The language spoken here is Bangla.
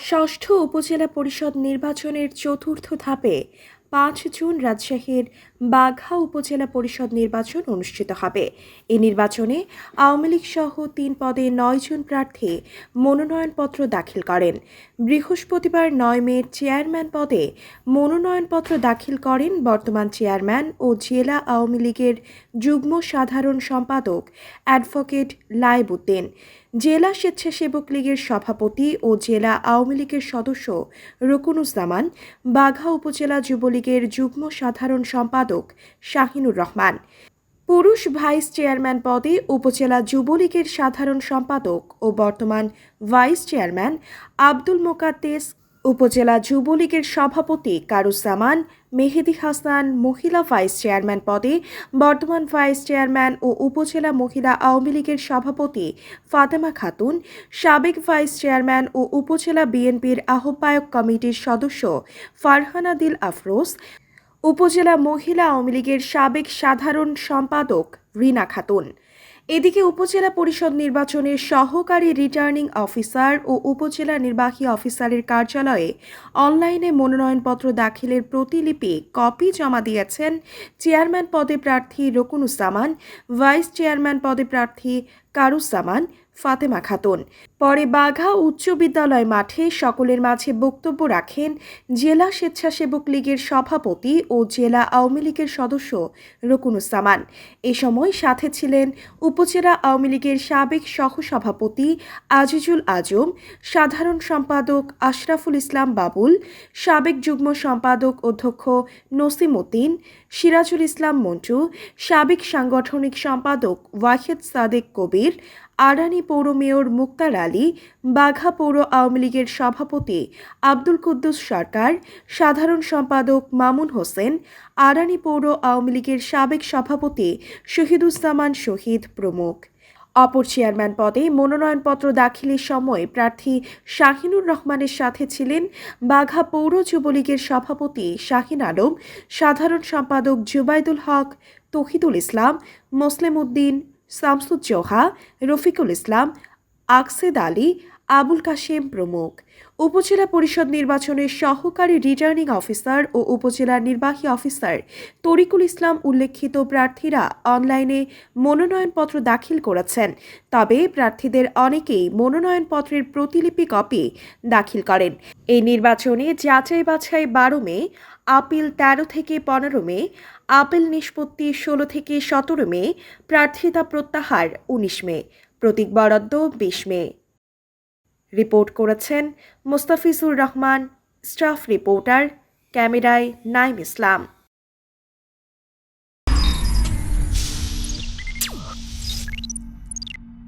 ষষ্ঠ উপজেলা পরিষদ নির্বাচনের চতুর্থ ধাপে পাঁচ জুন রাজশাহীর বাঘা উপজেলা পরিষদ নির্বাচন অনুষ্ঠিত হবে। এই নির্বাচনে আওয়ামী লীগ সহ তিন পদে নয় জন প্রার্থী মনোনয়নপত্র দাখিল করেন। বৃহস্পতিবার নয় মে চেয়ারম্যান পদে মনোনয়নপত্র দাখিল করেন বর্তমান চেয়ারম্যান ও জেলা আওয়ামী লীগের যুগ্ম সাধারণ সম্পাদক অ্যাডভোকেট লাইবুদ্দিন। জেলা স্বেচ্ছাসেবক লীগের সভাপতি ও জেলা আওয়ামী লীগের সদস্য রুকুনুজ্জামান, বাঘা উপজেলা যুবলীগের যুগ্ম সাধারণ সম্পাদক শাহিনুর রহমান। পুরুষ ভাইস চেয়ারম্যান পদে উপজেলা যুবলীগের সাধারণ সম্পাদক ও বর্তমান ভাইস চেয়ারম্যান আব্দুল মোকাদ্দেস, উপজেলা যুবলীগের সভাপতি কারুজ্জামান, মেহেদি হাসান মহিলা ভাইস চেয়ারম্যান পদে বর্তমান ভাইস চেয়ারম্যান ও উপজেলা মহিলা আওয়ামী লীগের সভাপতি ফাতেমা খাতুন, সাবেক ভাইস চেয়ারম্যান ও উপজেলা বিএনপির আহ্বায়ক কমিটির সদস্য ফারহানা দিল আফরোজ উপজেলা মহিলা আওয়ামী লীগের সাবেক সাধারণ সম্পাদক রিনা খাতুন। এদিকে উপজেলা পরিষদ নির্বাচনের সহকারী রিটার্নিং অফিসার ও উপজেলা নির্বাহী অফিসারের কার্যালয়ে অনলাইনে মনোনয়নপত্র দাখিলের প্রতিলিপি কপি জমা দিয়েছেন চেয়ারম্যান পদে প্রার্থী রকুনুজ্জামান ভাইস চেয়ারম্যান পদে প্রার্থী কারুজ্জামান, ফাতেমা খাতুন। পরে বাঘা উচ্চ বিদ্যালয় মাঠে সকলের মাঝে বক্তব্য রাখেন জেলা স্বেচ্ছাসেবক লীগের সভাপতি ও জেলা আওয়ামী লীগের সদস্য রকুনুজ্জামান। এ সময় সাথে ছিলেন উপজেলা আওয়ামী লীগের সাবেক সহসভাপতি আজিজুল আজম, সাধারণ সম্পাদক আশরাফুল ইসলাম বাবুল, সাবেক যুগ্ম সম্পাদক অধ্যক্ষ নসিম উদ্দিন, সিরাজুল ইসলাম মন্টু, সাবেক সাংগঠনিক সম্পাদক ওয়াহেদ সাদেক কবির আরানি পৌর মেয়র মুক্তার আলী, বাঘা পৌর আওয়ামী লীগের সভাপতি আব্দুল কুদ্দুস সরকার, সাধারণ সম্পাদক মামুন হোসেন আরানি পৌর আওয়ামী লীগের সাবেক সভাপতি শহীদুজ্জামান শহীদ প্রমুখ। অপর চেয়ারম্যান পদে মনোনয়নপত্র দাখিলের সময় প্রার্থী শাহিনুর রহমানের সাথে ছিলেন বাঘা পৌর যুবলীগের সভাপতি শাহিন আলম, সাধারণ সম্পাদক জুবাইদুল হক, তহিদুল ইসলাম, মোসলেম উদ্দিন শামসুজ্জোহা রফিকুল ইসলাম আকসেদ আলী আবুল কাশেম প্রমুখ। উপজেলা পরিষদ নির্বাচনের সহকারী রিটার্নিং অফিসার ও উপজেলা নির্বাহী অফিসার তরিকুল ইসলাম উল্লেখিত প্রার্থীরা অনলাইনে মনোনয়নপত্র দাখিল করেছেন। তবে প্রার্থীদের অনেকেই মনোনয়নপত্রের প্রতিলিপি কপি দাখিল করেন। এই নির্বাচনে যাচাই বাছাই বারো মে, আপিল তেরো থেকে পনেরো মে, আপিল নিষ্পত্তি ষোলো থেকে সতেরো মে, প্রার্থিতা প্রত্যাহার উনিশ মে। প্রতীক বরাদ্দ বিশ মে। রিপোর্ট করেছেন মোস্তাফিজুর রহমান স্টাফ রিপোর্টার ক্যামেরায় নাইম ইসলাম।